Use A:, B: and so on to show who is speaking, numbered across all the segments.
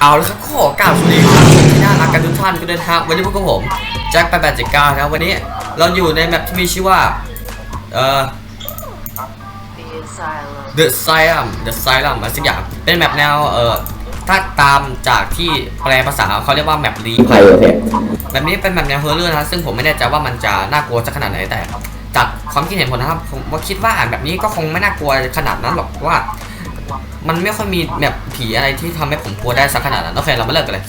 A: เอาละครับขอกล่าวสวัสดีครับที่น่ารักกันทุกท่านกันด้วยนะครับวันนี้พวกบผมแจ็คแปดแปดเจ็ดเก้าครับวันนี้เราอยู่ในแมปที่มีชื่อว่าเอ่อ
B: The asylum.
A: The Asylum The Asylum อะไรสักอย่างเป็นแมปแนวเอ่อถ้าตามจากที่แปลภาษาเขาเรียกว่าแมปรีไพแบบนี้เป็นแมปแนวเฮอร์เรอร์นะซึ่งผมไม่แน่ใจว่ามันจะน่ากลัวสักขนาดไหนแต่จากความคิดเห็นผมนะครับผมว่าคิดว่าอ่านแบบนี้ก็คงไม่น่ากลัวขนาดนั้นหรอกเพราะว่า มันไม่ค่อยมีแบบผีอะไรที่ทำให้ผมกลัวได้สักขนาดนั้น โอเค เรามาเริ่มกันเลย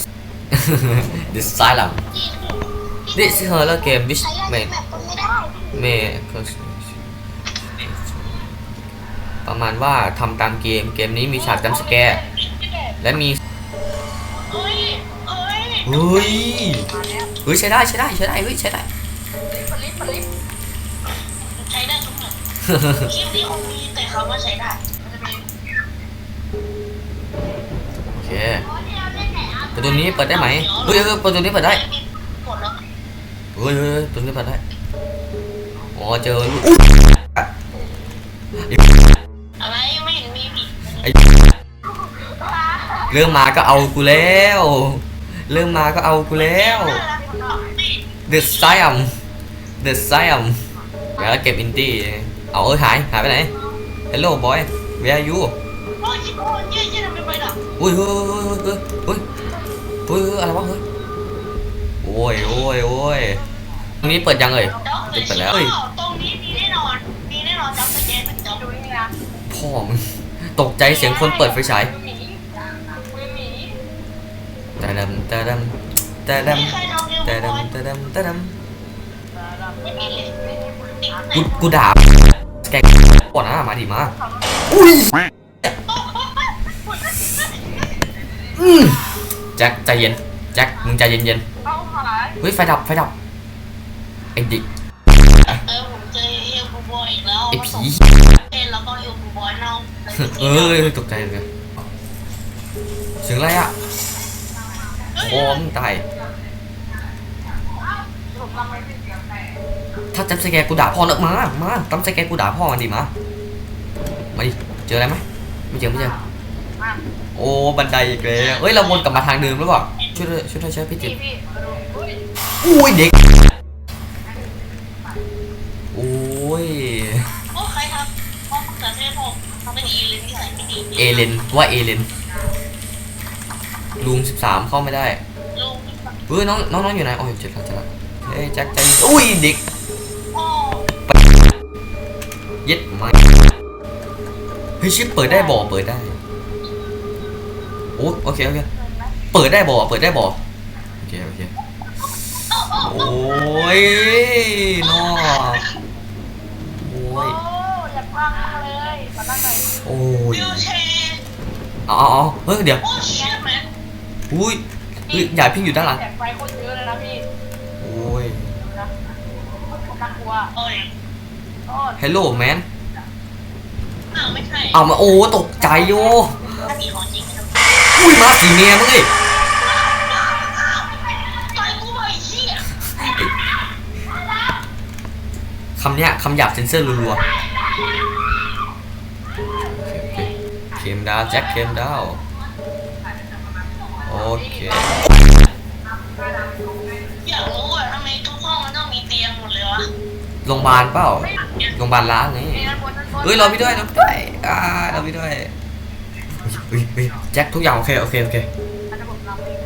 A: The Asylum This is horror game which
C: ใช้ได้
A: may
C: แบบคนไม่ได้
A: may ประมาณว่าทำตามเกม เกมนี้มีฉากจำสแกร์และมี
C: เฮ้ยเฮ้ย
A: เฮ้ย เฮ้ยใช้ได้ใช้ได้ใช้ได้เฮ้ยใช้ได้
C: ผลิตผลิตใช้ได้ทุกอย่างคลิปนี้คงมีแต่คำว่าใช้ได้
A: เคประตูนี้เปิดได้ไหมเฮ้ยเฮ้ยประตูนี้เปิดได้
C: หมดแล้ว
A: เฮ้ยเฮ้ยเฮ้ยประตูนี้เปิดได้อ๋อเจอลูกอุ๊ย
C: อะไรไม่เห็นมีผิด
A: ไอ้เริ่มมาก็เอากูแล้ว เริ่มมาก็เอากูแล้ว The Siam The Siam แล้วเก็บอินดี้เอาเอ้ยหายหายไปไหน Hello boy where are you
C: โอ้ยชิบโอ้ยเยี่ยเยี่ยทำไมไปล่ะ
A: อุ้ยเฮ้ยเฮ้ยเฮ้ยเฮ้ยเฮ้ยเฮ้ยอะไรวะเฮ้ยโอ้ยโอ้ยโอ้ยตรงนี้เปิดยังเอ่ย
C: เดี๋ยว
A: เปิดแล้วเฮ้ย
C: ตรงนี้มีแน่นอนมีแน่นอนจำสแกนเป็นจำดูนี่นะ
A: พ่อมึงตกใจเสียงคนเปิดไฟฉาย
C: หมีหมี
A: แต่ดำแต่ดำแต่ด
C: ไม่เคยทำเร็วำ
A: แต่
C: บอย
A: ดำแต่ดำแต่ด
C: ไม่มีเลยำ
A: กูกูด่าแกก่อนนะมาดิมาอุ้ย อืมแจ็คใจเย็นแจ็คมึงใจเย็นเย็น
C: เอาหาย
A: ๆเฮ้ยไฟดับไฟดับไอ้ดิ
C: เออผมเจอเอลบูบอยอีกแล้ว
A: ไอ้ผี
C: เล่นแล้วก็เอลบูบอยเน่า
A: เออตกใจเลยเสียงอะไรอะโอ้มึงตายถ้าจำสแกร์กูด่าพ่อเนอะมา มาจำสแกร์กูด่าพ่อมันดิมา มาดิ เจออะไรไหมไม่เจอไม่เจอ โอ้บันไดอีกแล้วเอ้ยเราวนกลับมาทางเดิมหรือเปล่าช่วยด้วยช่วยด้วยช่วยพี่จิตอุ้ยเด็กโอ้ย
C: โอ้ใครทำพ่อมะเขือเทศผมทำไม่ดีเลยนิสัยไม่ดี
A: เอเลนว่าเอเลนรูมสิบสามเข้าไม่ได้
C: ลุง
A: เฮ้ยน้องน้องน้องอยู่ไหนโอ้ยเจ็บแล้วเจ็บแล้วเฮ้ยแจ็คใจเย็นอุ้ยเด็ก
C: พ่อ
A: เย็ดไม่เฮ้ยชิปเปิดได้บ่อเปิดได้โอ้โอเคโอเคเปิดได้บ่อเปิดได้บ่อโอเคโอเคโอ้ยน้อโอ้ย
C: อย่าพังเลยมาตั้งไหน
A: โอ้ย
C: วิวแชร์
A: เอาเอาเอาเฮ้ยเดี๋ยว
C: โอ้เชี่ยแมน
A: อุ้ยเฮ้ยอย่าพี่อยู่ด้านหลัง
D: แสงไฟคนเยอะเลยนะพี่
A: โอ้ย
D: นะน่ากลัว
C: โอ้ย
D: โอ้
A: hello man
C: อ้าวไม่ใช่
A: เอามาโอ้ตกใจโย
C: ถ้ามีของจริงนะ
A: อุ้ยมาสีเมียมึงเอ้ย
C: ตายกูไปเชี่ย
A: คำเนี้ยคำหยาบเซนเซอร์รัวๆเคมดาวแจ็คเคมดาวโอเค
C: อยากรู้อะทำไมทุกห้องมันต้องมีเตียงหมดเลยวะ
A: โรงพยาบาลเปล่าโรงพยาบาลล้างนี่
D: นี่ด้านบนด้านบน
A: เฮ้ยรอพี่ด้วยรอพี่ด้วยอ่าเราพี่ด้วย เฮ้ยเฮ้ยแจ็คทุกอย่างโอเคโอเคโอเค
D: อันนั้นผมรับเอง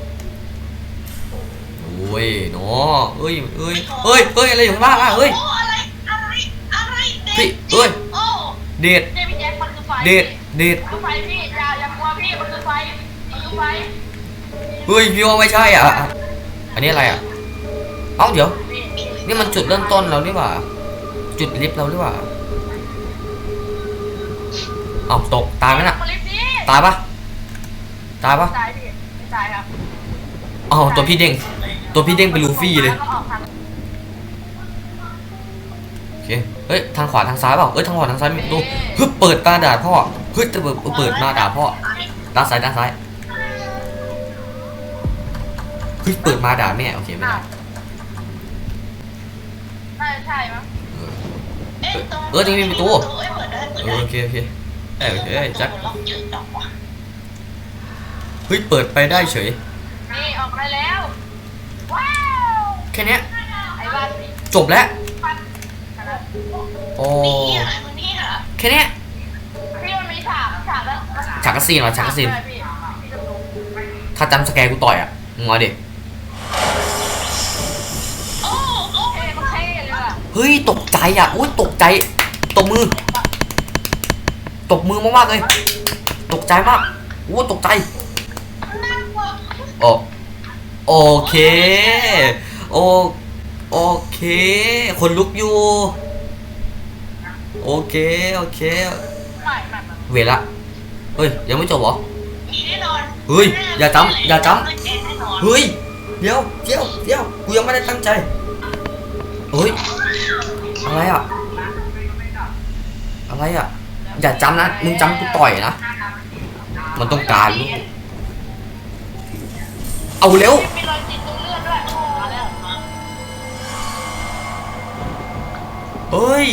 A: โอ้ยเนาะเฮ้ยเฮ้ยเฮ้ยเฮ้ยอะไรอยู่ข้างล่างอะเฮ้ย
C: โอ้อะไรอะไรอะไร
A: พี่เอ้ย
C: โอ้
A: เด็ด
D: เนี่ยพี่แจ็คมันคือไฟ
A: เดดเดด
D: คือไฟพี่อย่าอย่ากลัวพี่มันคือไฟมันคือไฟ
A: เฮ้ยพี่ว่าไม่ใช่อะอันนี้อะไรอะเอ้าเดี๋ยว นี่มันจุดเริ่มต้นเราหรือเปล่าจุดลิฟต์เราหรือเปล่าเอ้าตกตายไหมน่ะ
D: ลิฟ ต์นี่
A: ตายปะตายปะ
D: ตายพี่ไม่ตายครับ
A: เอ้าตัวพี่เด้งตัวพี่เด้งเป็นลูฟี่เลย
D: แวก็ออกทาง
A: โอเคเฮ้ยทางขวาทางซ้ายเปล่าเอ้ยทางขวาทางซ้ายมีประตูฮึบเปิดมาด่าพ่อฮึบจะเปิดเปิดมาด่าพ่อด้านซ้ายด้านซ้ายฮึบเปิดมาด่าแม่โอเคไม่
D: อ้า
A: ได้
D: วน่าจะใช่มั้ง
C: เอ๊ะตรง
A: เออตรงนี้มีประตู
C: เอ้ยเปิดได้เปิด
A: เอ
C: ได้
A: อโอเคโอเค เอ้ยโอเคแจ็ค
C: ล็อกเยอะจังวะ
A: เฮ้ยเปิดไปได้เฉย
D: นี่ออกมาแล้ว ว้าว
A: แค่เนี้ย
D: ไอ้บ้านนี่
A: จบแล้ว
D: ปัน
A: โอ้
C: นี่อะไรมึงเนี่ย
A: แค่เนี้ย
D: พี่มันมีฉากฉากแล้ว
A: ฉากกระซีนเหรอฉากกระซีน
D: ใช่พี่พี่จะดู
A: ถ้าจำสแกร์กูต่อยอะมึงมาดิ
C: โอ้โอ้
D: เท่มันเท่เลยว่ะ
A: เฮ้ยตกใจอะอุ้ยตกใจตบมือ ตบมือมากๆเลย ตกใจมากอู้ตกใจโอโอเค โอโอเค คนลุกอยู่ โอเค โอเค เวลาเฮ้ย ยังไม่จบเหรอเฮ้ย อย่าจำอย่าจำเฮ้ย เดี๋ยวเดี๋ยวเดี๋ยวกูยังไม่ได้ตั้งใจเฮ้ย อะไรอะ อะไรอะ อย่าจำนะ มึงจำกูต่อยนะ มันต้องการลูกเอาเร็ว
D: มีรอยจิตตรงเลือดด้วยมาแล้ว
A: เฮ้ย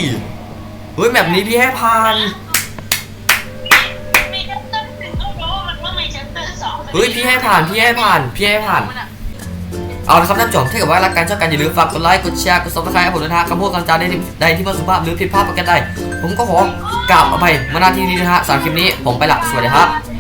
A: เฮ้ยแบบนี้พี่ให้ผ่าน
C: มีแชปเตอร์หนึ่งก็รู้มันเมื่อมีแชปเตอร์สอง
A: เฮ้ยพี่ให้ผ่าน พี่ให้ผ่าน พี่ให้ผ่าน เอาละครับท่านผู้ชมถ้าเกิดว่ารักกันชอบกันอย่าลืมฝากกดไลค์กดแชร์กดซับสไครต์ให้ผมด้วยนะฮะคำพูดคำจาไดที่ใดที่มันสุภาพหรือผิดพลาดประการใดผมก็ขอกราบอภัยมาณที่นี้นะฮะสำหรับคลิปนี้ผมไปละสวัสดีครับ